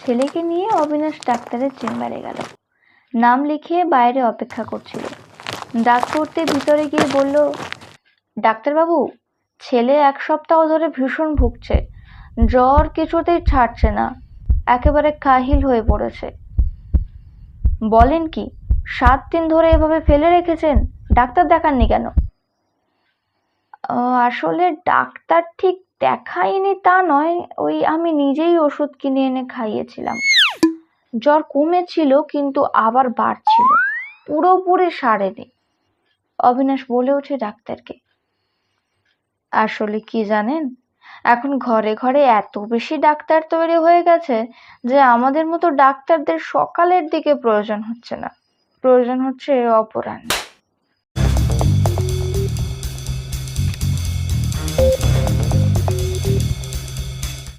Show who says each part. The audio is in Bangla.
Speaker 1: ছেলেকে নিয়ে অবিনাশ ডাক্তারের চেম্বারে গেল। নাম লিখিয়ে বাইরে অপেক্ষা করছিল। ডাক করতে ভিতরে গিয়ে বলল, ডাক্তারবাবু, ছেলে এক সপ্তাহ ধরে ভীষণ ভুগছে। জ্বর কিছুতেই ছাড়ছে না। একেবারে কাহিল হয়ে পড়েছে। বলেন কি, সাত দিন ধরে এভাবে ফেলে রেখেছেন? ডাক্তার দেখাননি কেন? আসলে ডাক্তার ঠিক দেখাইনি তা নয়, ওই আমি নিজেই ওষুধ কিনে এনে খাইয়েছিলাম। জ্বর কমেছিল কিন্তু আবার বাড়ছিল, পুরোপুরি সারেনি। অবিনাশ বলে ওঠে ডাক্তারকে। আসলে কি জানেন, এখন ঘরে ঘরে এত বেশি ডাক্তার তৈরি হয়ে গেছে যে আমাদের মতো ডাক্তারদের সকালের দিকে প্রয়োজন হচ্ছে না। প্রয়োজন হচ্ছে অপরাহ্নে।